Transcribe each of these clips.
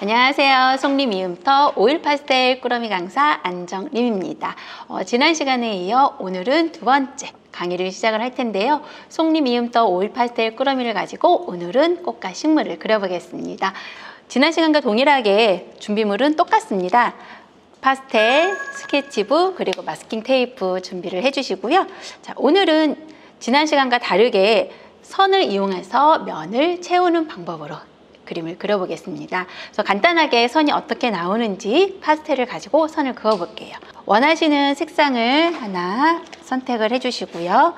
안녕하세요. 송림 이음터 오일 파스텔 꾸러미 강사 안정림입니다. 어, 지난 시간에 이어 오늘은 두 번째 강의를 시작을 할 텐데요. 송림 이음터 오일 파스텔 꾸러미를 가지고 오늘은 꽃과 식물을 그려보겠습니다. 지난 시간과 동일하게 준비물은 똑같습니다. 파스텔, 스케치북, 그리고 마스킹 테이프 준비를 해주시고요. 자, 오늘은 지난 시간과 다르게 선을 이용해서 면을 채우는 방법으로 그림을 그려보겠습니다. 그래서 간단하게 선이 어떻게 나오는지 파스텔을 가지고 선을 그어볼게요. 원하시는 색상을 하나 선택을 해주시고요.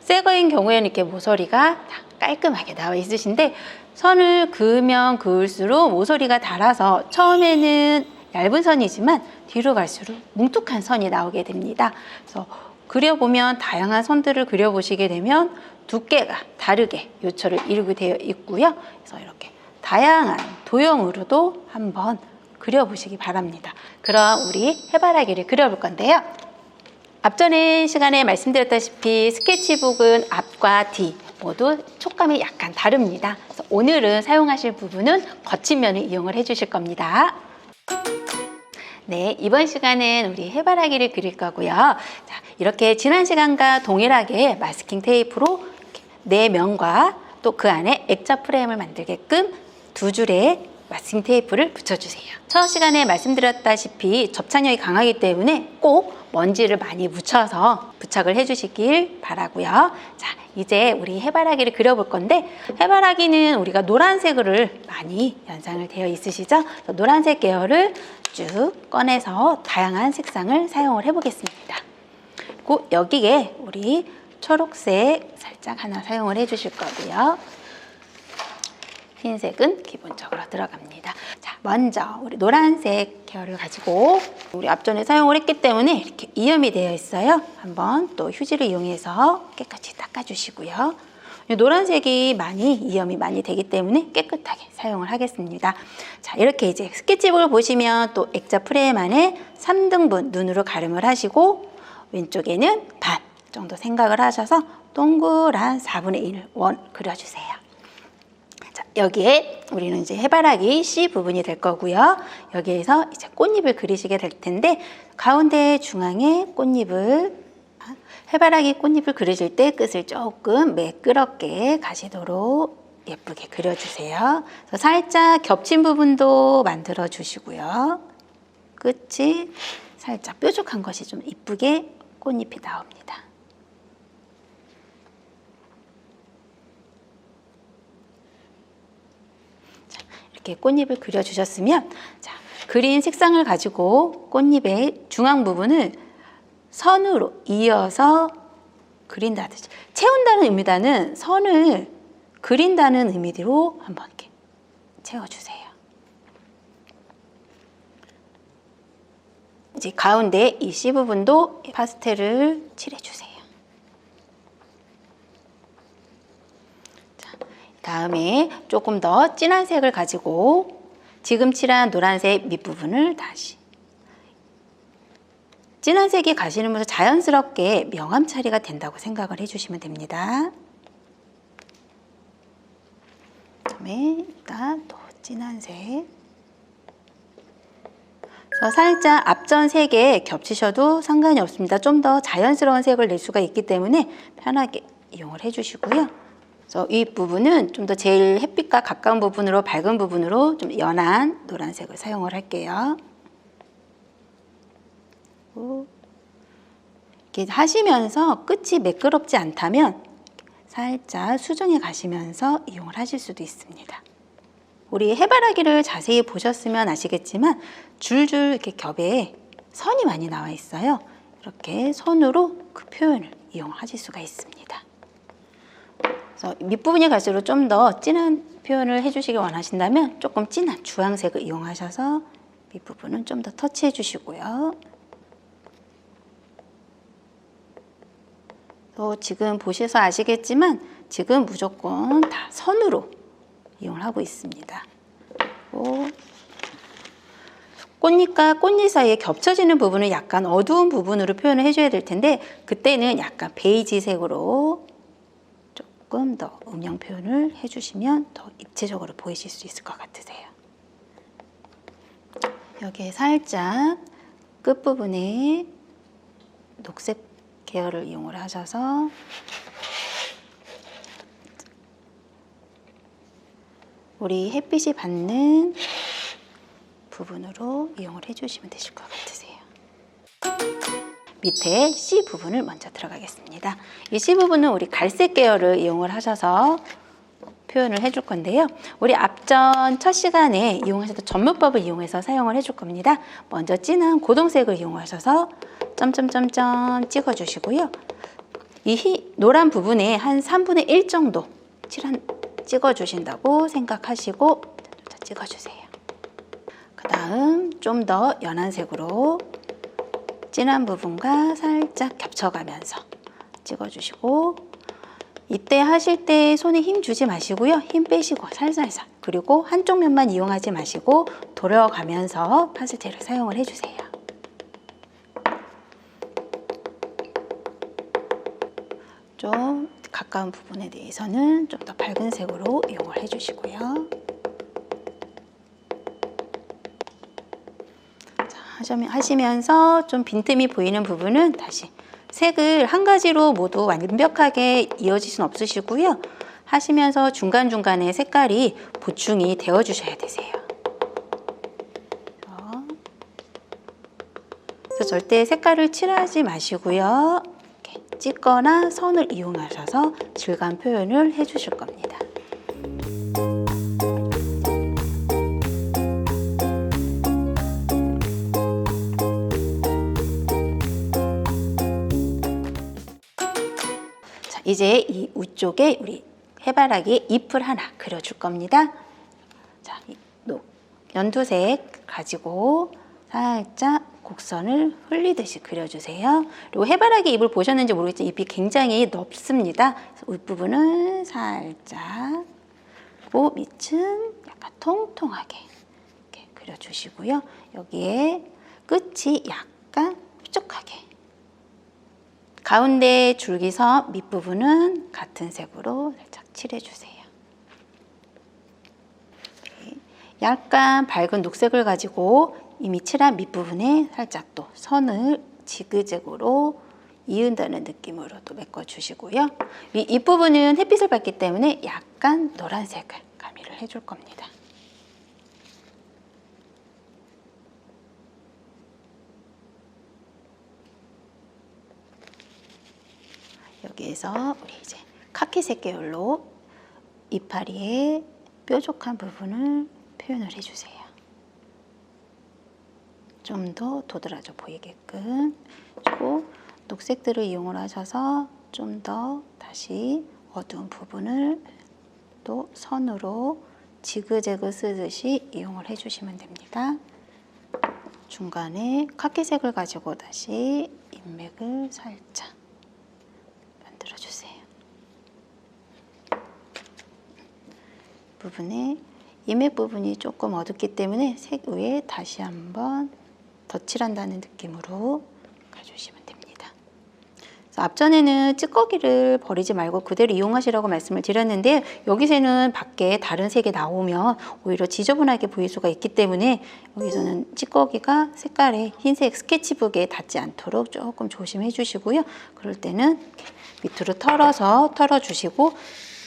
새 거인 경우에는 이렇게 모서리가 다 깔끔하게 나와 있으신데 선을 그으면 그을수록 모서리가 닳아서 처음에는 얇은 선이지만 뒤로 갈수록 뭉툭한 선이 나오게 됩니다. 그래서 그려보면 다양한 선들을 그려보시게 되면 두께가 다르게 요철을 이루게 되어 있고요. 그래서 이렇게 다양한 도형으로도 한번 그려보시기 바랍니다. 그럼 우리 해바라기를 그려볼 건데요. 앞전에 시간에 말씀드렸다시피 스케치북은 앞과 뒤 모두 촉감이 약간 다릅니다. 오늘은 사용하실 부분은 거친 면을 이용을 해주실 겁니다. 네, 이번 시간은 우리 해바라기를 그릴 거고요. 자, 이렇게 지난 시간과 동일하게 마스킹 테이프로 네 면과 또 그 안에 액자 프레임을 만들게끔 두 줄의 마스킹 테이프를 붙여주세요. 첫 시간에 말씀드렸다시피 접착력이 강하기 때문에 꼭 먼지를 많이 묻혀서 부착을 해주시길 바라고요. 자, 이제 우리 해바라기를 그려볼 건데 해바라기는 우리가 노란색을 많이 연상을 되어 있으시죠? 노란색 계열을 쭉 꺼내서 다양한 색상을 사용을 해보겠습니다. 그리고 여기에 우리 초록색 살짝 하나 사용을 해주실 거고요. 흰색은 기본적으로 들어갑니다. 자, 먼저 우리 노란색 계열을 가지고 우리 앞전에 사용을 했기 때문에 이렇게 이염이 되어 있어요. 한번 또 휴지를 이용해서 깨끗이 닦아주시고요. 이 노란색이 많이 이염이 많이 되기 때문에 깨끗하게 사용을 하겠습니다. 자, 이렇게 이제 스케치북을 보시면 또 액자 프레임 안에 3등분 눈으로 가름을 하시고 왼쪽에는 반 정도 생각을 하셔서 동그란 4분의 1을 원 그려주세요. 자, 여기에 우리는 이제 해바라기 C 부분이 될 거고요. 여기에서 이제 꽃잎을 그리시게 될 텐데 가운데 중앙에 꽃잎을 해바라기 꽃잎을 그리실 때 끝을 조금 매끄럽게 가시도록 예쁘게 그려주세요. 살짝 겹친 부분도 만들어 주시고요. 끝이 살짝 뾰족한 것이 좀 이쁘게 꽃잎이 나옵니다. 이렇게 꽃잎을 그려주셨으면 자, 그린 색상을 가지고 꽃잎의 중앙 부분을 선으로 이어서 그린다는 채운다는 의미다는 선을 그린다는 의미로 한번 이렇게 채워주세요. 이제 가운데 이 C 부분도 파스텔을 칠해주세요. 다음에 조금 더 진한 색을 가지고 지금 칠한 노란색 밑부분을 다시 진한 색이 가시면서 자연스럽게 명암 처리가 된다고 생각을 해주시면 됩니다. 그다음에 일단 또 진한 색. 살짝 앞전 색에 겹치셔도 상관이 없습니다. 좀 더 자연스러운 색을 낼 수가 있기 때문에 편하게 이용을 해주시고요. 그래서 이 부분은 좀 더 제일 햇빛과 가까운 부분으로 밝은 부분으로 좀 연한 노란색을 사용을 할게요. 이렇게 하시면서 끝이 매끄럽지 않다면 살짝 수정해 가시면서 이용을 하실 수도 있습니다. 우리 해바라기를 자세히 보셨으면 아시겠지만 줄줄 이렇게 겹에 선이 많이 나와 있어요. 이렇게 선으로 그 표현을 이용하실 수가 있습니다. 그래서 밑부분이 갈수록 좀 더 진한 표현을 해주시길 원하신다면 조금 진한 주황색을 이용하셔서 밑부분은 좀 더 터치해 주시고요. 또 지금 보셔서 아시겠지만 지금 무조건 다 선으로 이용을 하고 있습니다. 꽃잎과 꽃잎 사이에 겹쳐지는 부분을 약간 어두운 부분으로 표현을 해줘야 될 텐데 그때는 약간 베이지색으로 조금 더 음영 표현을 해주시면 더 입체적으로 보이실 수 있을 것 같으세요. 여기에 살짝 끝부분에 녹색 계열을 이용을 하셔서 우리 햇빛이 받는 부분으로 이용을 해주시면 되실 것 같으세요. 밑에 C 부분을 먼저 들어가겠습니다. 이 C 부분은 우리 갈색 계열을 이용을 하셔서 표현을 해줄 건데요. 우리 앞전 첫 시간에 이용하셨던 전문법을 이용해서 사용을 해줄 겁니다. 먼저 진한 고동색을 이용하셔서 점점점점 찍어주시고요. 이 희, 노란 부분에 한 3분의 1 정도 칠한, 찍어주신다고 생각하시고 자, 찍어주세요. 그 다음 좀 더 연한 색으로 진한 부분과 살짝 겹쳐가면서 찍어주시고 이때 하실 때 손에 힘 주지 마시고요. 힘 빼시고 살살살 그리고 한쪽 면만 이용하지 마시고 돌아가면서 파스텔을 사용을 해주세요. 좀 가까운 부분에 대해서는 좀 더 밝은 색으로 이용을 해주시고요. 하시면- 하시면서 좀 빈틈이 보이는 부분은 다시 색을 한 가지로 모두 완벽하게 이어질 수는 없으시고요. 하시면서 중간중간에 색깔이 보충이 되어 주셔야 되세요. 어. 그래서 절대 색깔을 칠하지 마시고요. 찍거나 선을 이용하셔서 질감 표현을 해 주실 겁니다. 이제 이 위쪽에 우리 해바라기 잎을 하나 그려줄 겁니다. 자, 연두색 가지고 살짝 곡선을 흘리듯이 그려주세요. 그리고 해바라기 잎을 보셨는지 모르겠지만 잎이 굉장히 넓습니다. 윗부분은 살짝, 그 밑은 약간 통통하게 이렇게 그려주시고요. 여기에 끝이 약간 가운데 줄기선 밑부분은 같은 색으로 살짝 칠해주세요. 네. 약간 밝은 녹색을 가지고 이미 칠한 밑부분에 살짝 또 선을 지그재그로 이은다는 느낌으로 또 메꿔주시고요. 이 윗부분은 햇빛을 받기 때문에 약간 노란색을 가미를 해줄 겁니다. 여기에서 우리 이제 카키색 계열로 이파리의 뾰족한 부분을 표현을 해주세요. 좀 더 도드라져 보이게끔 그리고 녹색들을 이용을 하셔서 좀 더 다시 어두운 부분을 또 선으로 지그재그 쓰듯이 이용을 해주시면 됩니다. 중간에 카키색을 가지고 다시 인맥을 살짝 만들어 주세요. 부분에 이맥 부분이 조금 어둡기 때문에 색 위에 다시 한번 덧칠한다는 느낌으로 가주시면 됩니다. 앞전에는 찌꺼기를 버리지 말고 그대로 이용하시라고 말씀을 드렸는데 여기서는 밖에 다른 색이 나오면 오히려 지저분하게 보일 수가 있기 때문에 여기서는 찌꺼기가 색깔에 흰색 스케치북에 닿지 않도록 조금 조심해 주시고요. 그럴 때는 밑으로 털어서 털어주시고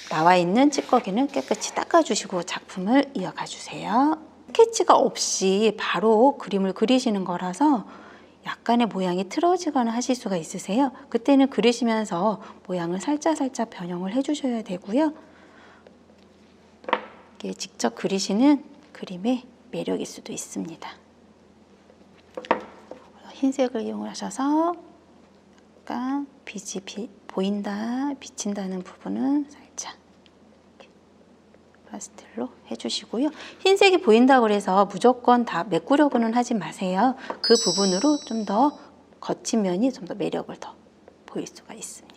나와 있는 찌꺼기는 깨끗이 닦아주시고 작품을 이어가 주세요. 스케치가 없이 바로 그림을 그리시는 거라서 약간의 모양이 틀어지거나 하실 수가 있으세요. 그때는 그리시면서 모양을 살짝살짝 변형을 해주셔야 되고요. 이게 직접 그리시는 그림의 매력일 수도 있습니다. 흰색을 이용하셔서 약간 빛이 비, 보인다, 비친다는 부분은 살짝 파스텔로 해주시고요. 흰색이 보인다고 그래서 무조건 다 메꾸려고는 하지 마세요. 그 부분으로 좀 더 거친 면이 좀 더 매력을 더 보일 수가 있습니다.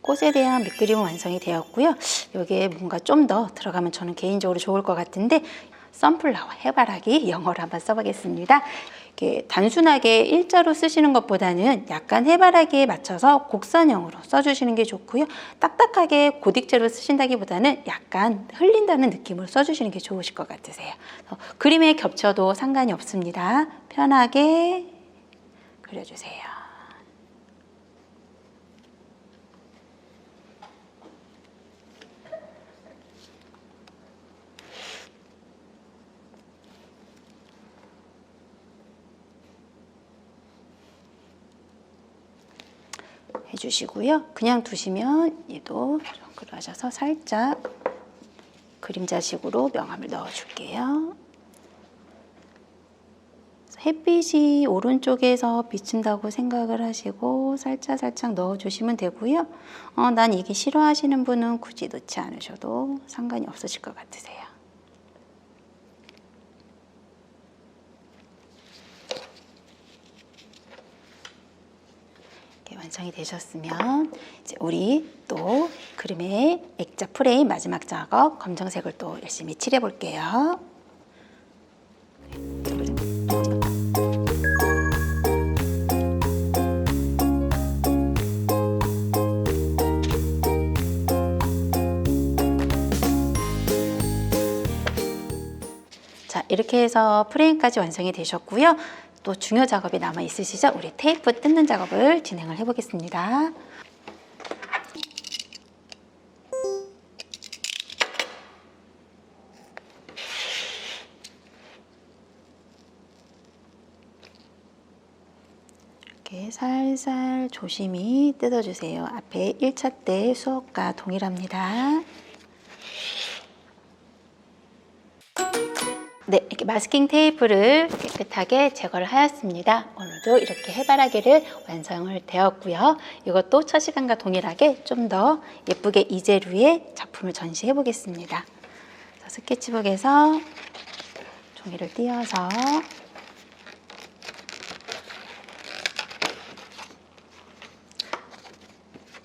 꽃에 대한 밑그림은 완성이 되었고요. 여기에 뭔가 좀 더 들어가면 저는 개인적으로 좋을 것 같은데 선플라워 해바라기 영어로 한번 써보겠습니다. 이렇게 단순하게 일자로 쓰시는 것보다는 약간 해바라기에 맞춰서 곡선형으로 써주시는 게 좋고요. 딱딱하게 고딕체로 쓰신다기보다는 약간 흘린다는 느낌으로 써주시는 게 좋으실 것 같으세요. 그림에 겹쳐도 상관이 없습니다. 편하게 그려주세요. 해 주시고요. 그냥 두시면 얘도 좀 그러셔서 살짝 그림자식으로 명암을 넣어줄게요. 햇빛이 오른쪽에서 비친다고 생각을 하시고 살짝 살짝 넣어주시면 되고요. 어, 난 이게 싫어하시는 분은 굳이 넣지 않으셔도 상관이 없으실 것 같으세요. 이렇게 완성이 되셨으면 이제 우리 또 그림의 액자 프레임 마지막 작업 검정색을 또 열심히 칠해 볼게요. 자, 이렇게 해서 프레임까지 완성이 되셨고요. 또 중요 작업이 남아 있으시죠? 우리 테이프 뜯는 작업을 진행을 해보겠습니다. 이렇게 살살 조심히 뜯어주세요. 앞에 1차 때 수업과 동일합니다. 네, 이렇게 마스킹 테이프를 깨끗하게 제거를 하였습니다. 오늘도 이렇게 해바라기를 완성을 되었고요. 이것도 첫 시간과 동일하게 좀 더 예쁘게 이재류의 작품을 전시해 보겠습니다. 스케치북에서 종이를 띄어서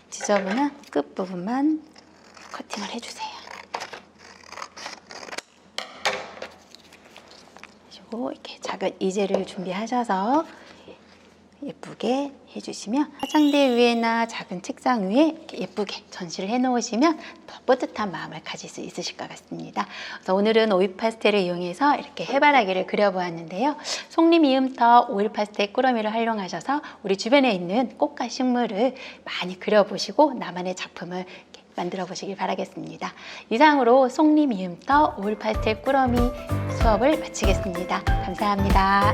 지저분한 끝부분만 커팅을 해주세요. 그리고 이렇게 작은 이젤을 준비하셔서 예쁘게 해주시면 화장대 위에나 작은 책상 위에 예쁘게 전시를 해놓으시면 더 뿌듯한 마음을 가질 수 있으실 것 같습니다. 그래서 오늘은 오일 파스텔을 이용해서 이렇게 해바라기를 그려보았는데요. 속림 이음터 오일 파스텔 꾸러미를 활용하셔서 우리 주변에 있는 꽃과 식물을 많이 그려보시고 나만의 작품을 만들어 보시길 바라겠습니다. 이상으로 속림 이음터 오일 파스텔 꾸러미 수업을 마치겠습니다. 감사합니다.